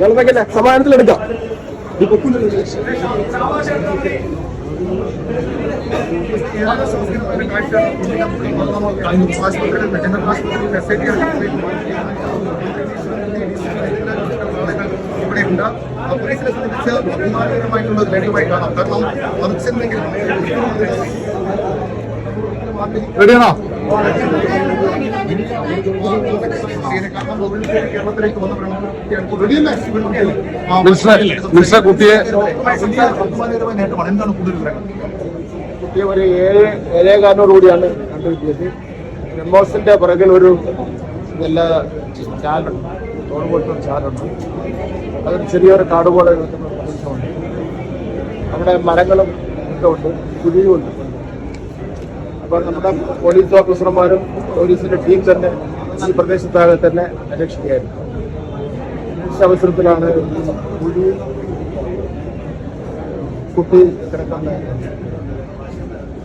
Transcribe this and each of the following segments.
വെള്ളത്തേക്കല്ലേ സമാധാനത്തിലെടുക്കാം ഇവിടെയുണ്ട് പോലീസിനെ സംബന്ധിച്ച് അഭിമാനകരമായിട്ടുള്ള ഒരു നേട്ടമായി കാണാം കാരണം മറിച്ചെന്തെങ്കിലും റെഡിയാണോ മിനിസ്റ്ററെ കുട്ടിയെ കുട്ടിയെ ഒരു ഏഴ് ഏഴേ കാരണോടുകൂടിയാണ് കണ്ടുകിട്ടിയത് ബ്രഹ്മോസിന്റെ പുറകിൽ ഒരു നല്ല ചാലുണ്ട്. തോട് പോലത്തെ ചാലുണ്ട്. അതൊരു ചെറിയൊരു കാട് പോലെ പ്രദേശമുണ്ട്. അവിടെ മരങ്ങളും ഒക്കെ ഉണ്ട്. കുഴിയും ഉണ്ട്. അപ്പോൾ നമ്മുടെ പോലീസ് ഓഫീസർമാരും പോലീസിന്റെ ടീം തന്നെ ഈ പ്രദേശത്താകെ തന്നെ അന്വേഷിക്കുകയായിരുന്നു ഈ അവസരത്തിലാണ് ഈ കുഴി കുട്ടി കിടക്കുന്നത്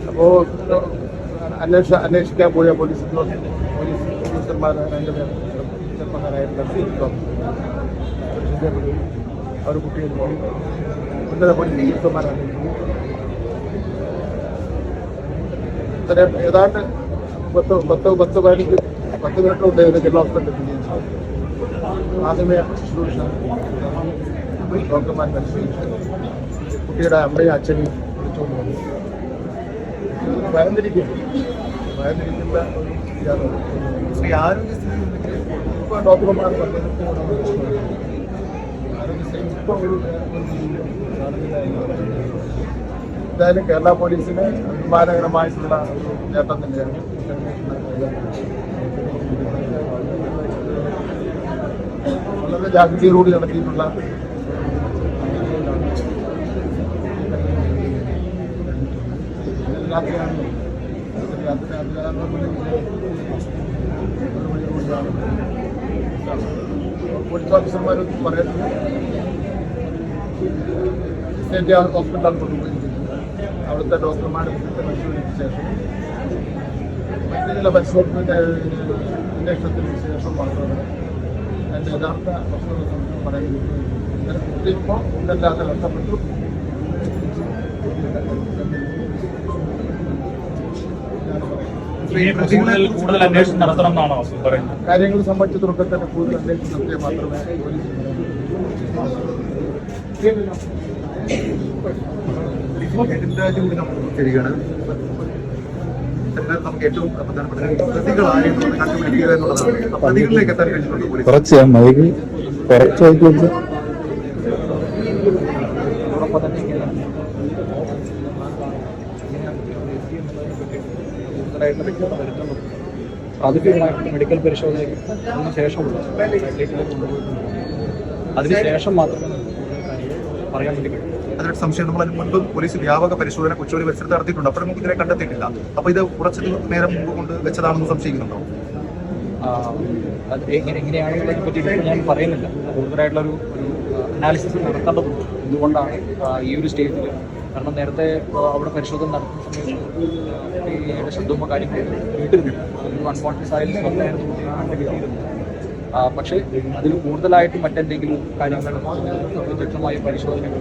അപ്പോ അന്വേഷ അന്വേഷിക്കാൻ പോയ പോലീസ് ഉദ്യോഗസ്ഥർ- പോലീസ് ഓഫീസർമാർ രണ്ടുപേർ ചെറുപ്പക്കാരായിട്ടുള്ള അവർ കുട്ടിയെ പോയി ഉന്നത പോലീസ് ഉദ്യോഗസ്ഥന്മാരാണ് ഇത്രയും ഏതാണ്ട് പത്ത് പത്ത് പത്ത് പതിനഞ്ച് പത്ത് മിനിറ്റ് കൊണ്ട് ഇത് ജില്ലാ ഹോസ്പിറ്റലിൽ ആദ്യമേ ശുശ്രൂഷ ഡോക്ടർമാർ പരിശോധിച്ചു. കുട്ടിയുടെ അമ്മയും അച്ഛനെയും വിളിച്ചുകൊണ്ട് വന്നു. ഭയന്നിരിക്കും ഭയന്നിരിക്കുന്ന. ശ്രീ ആരോഗ്യസ്ഥിതി ഇപ്പൊ ഡോക്ടർമാർ ആരോഗ്യസ്ഥിതി ഇപ്പൊ ഒരു എന്തായാലും കേരള പോലീസിന് അഭിമാനകരമായിട്ടുള്ള നേട്ടം തന്നെയാണ്. വളരെ ജാഗ്രതയോടുകൂടി നടത്തിയിട്ടുള്ള രാത്രിയാണ് രാത്രി പോലീസ് ഓഫീസർമാർ പറയുന്നത് സ്റ്റേറ്റ് ഹോസ്പിറ്റലാണ് കൊണ്ടുപോയിരിക്കുന്നത് അവിടുത്തെ ഡോക്ടർമാരെ പരിശോധിച്ച ശേഷം മറ്റു ചില പരിശോധന ശേഷം മാത്രമേ അതിന്റെ യഥാർത്ഥ വസ്തുത പറയുന്നത് ഇപ്പോൾ ഒന്നല്ലാതെ നഷ്ടപ്പെട്ടു കാര്യങ്ങൾ സംബന്ധിച്ച് തുടക്കത്തിൽ കൂടുതൽ അന്വേഷണം നടത്തിയാൽ മാത്രമേ പോലീസ് ഇതിനകത്ത് നമുക്ക് ഏറ്റവും പ്രധാനപ്പെട്ട പ്രതികൾ ആരെയും കണ്ടുപിടിക്കുക എന്നുള്ളതാണ്. ആ പ്രതികളിലേക്ക് എത്താൻ കഴിഞ്ഞിട്ടുണ്ട് പോലീസ്? കുറച്ച് മൈക്ക് കുറച്ച് അതോടൊപ്പം തന്നെ ഇങ്ങനെ കൂടുതലായിട്ട് വ്യക്തത വരുത്തുന്നു പ്രാഥമികമായിട്ട് മെഡിക്കൽ പരിശോധനയ്ക്ക് അതിന് ശേഷമുള്ള സൈറ്റിലേക്ക് കൊണ്ടുപോയിട്ടുണ്ട് അതിനുശേഷം മാത്രമേ പറയാൻ വേണ്ടി കഴിയും അതിനൊരു സംശയം നമ്മൾ അതിന് മുൻപ് പോലീസ് വ്യാപക പരിശോധന കൊച്ചുവേലി പരിസരത്ത് നടത്തിയിട്ടുണ്ട്. അപ്പോൾ നമുക്ക് ഇതിനെ കണ്ടെത്തിയിട്ടില്ല. അപ്പോൾ ഇത് കുറച്ച് നേരം മുമ്പ് കൊണ്ട് വെച്ചതാണെന്ന് സംശയിക്കുന്നുണ്ടോ? എങ്ങനെയാണ് എങ്ങനെ എങ്ങനെയാണെന്നുള്ളതിനെ ഞാൻ പറയുന്നില്ല. കൂടുതലായിട്ടുള്ളൊരു ഒരു അനാലിസിസ് നടത്തേണ്ടതുണ്ട് എന്തുകൊണ്ടാണ് ഈ ഒരു സ്റ്റേജിൽ കാരണം നേരത്തെ അവിടെ പരിശോധന നടത്തുന്ന സമയത്ത് ശബ്ദമോ കാര്യങ്ങളോ കേട്ടിരുന്നില്ല ഒരു അൺകോൺഷ്യസ് ആയാലും സ്വന്തമായിരുന്നു പക്ഷേ അതിൽ കൂടുതലായിട്ട് മറ്റെന്തെങ്കിലും കാര്യങ്ങൾ വ്യക്തമായ പരിശോധനകൾ